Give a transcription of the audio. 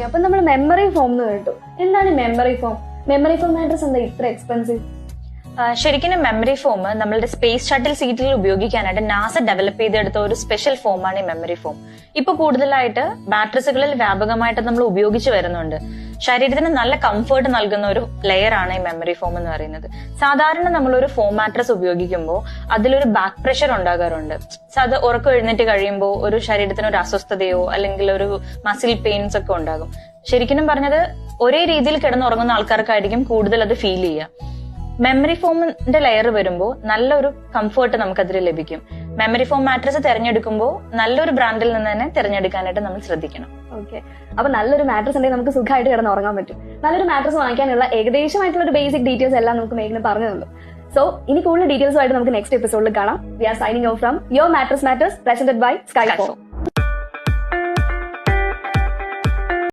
Okay അപ്പൊ നമ്മൾ memory form എന്ന് കേട്ടു. എന്താണ് memory foam memory foam mattress എന്താ? ഇത്ര എക്സ്പെൻസീവ് ശരിക്കും മെമ്മറി ഫോം നമ്മളുടെ സ്പേസ് ഷട്ടിൽ സീറ്റിൽ ഉപയോഗിക്കാനായിട്ട് നാസ ഡെവലപ്പ് ചെയ്തെടുത്ത ഒരു സ്പെഷ്യൽ ഫോമാണ് ഈ മെമ്മറി ഫോം ഇപ്പൊ കൂടുതലായിട്ട് ബാറ്ററീസുകളിൽ വ്യാപകമായിട്ട് നമ്മൾ ഉപയോഗിച്ചു വരുന്നുണ്ട്. ശരീരത്തിന് നല്ല കംഫർട്ട് നൽകുന്ന ഒരു ലെയർ ആണ് ഈ മെമ്മറി ഫോം എന്ന് പറയുന്നത്. സാധാരണ നമ്മൾ ഒരു ഫോം മാട്രസ് ഉപയോഗിക്കുമ്പോൾ അതിലൊരു ബാക്ക് പ്രഷർ ഉണ്ടാകാറുണ്ട്. സോ അത് ഉറക്കം എഴുന്നേറ്റ് കഴിയുമ്പോൾ ഒരു ശരീരത്തിന് ഒരു അസ്വസ്ഥതയോ അല്ലെങ്കിൽ ഒരു മസിൽ പെയിൻസ് ഒക്കെ ഉണ്ടാകും. ശരിക്കും പറഞ്ഞത് ഒരേ രീതിയിൽ കിടന്നുറങ്ങുന്ന ആൾക്കാർക്കായിരിക്കും കൂടുതൽ അത് ഫീൽ ചെയ്യുക. മെമ്മറി ഫോമിന്റെ ലെയർ വരുമ്പോൾ നല്ലൊരു കംഫർട്ട് നമുക്ക് അതിൽ ലഭിക്കും. മെമ്മറി ഫോം മാട്രസ് തിരഞ്ഞെടുക്കുമ്പോൾ നല്ലൊരു ബ്രാൻഡിൽ നിന്ന് തന്നെ തിരഞ്ഞെടുക്കാനായിട്ട് നമ്മൾ ശ്രദ്ധിക്കണം. ഓക്കെ അപ്പൊ നല്ലൊരു മാട്രസ് ഉണ്ടെങ്കിൽ നമുക്ക് സുഖമായിട്ട് കിടന്ന് ഉറങ്ങാൻ പറ്റും. നല്ലൊരു മാട്രസ് വാങ്ങിക്കാനുള്ള ഏകദേശമായിട്ടുള്ള ഒരു ബേസിക് ഡീറ്റെയിൽസ് എല്ലാം നമുക്ക് മേഘന പറഞ്ഞു തന്നു സോ ഇനി കൂടുതൽ ഡീറ്റെയിൽസുമായിട്ട് നമുക്ക് നെക്സ്റ്റ് എപ്പിസോഡിൽ കാണാം. We are signing off from your mattress matters presented by sky Skyfall.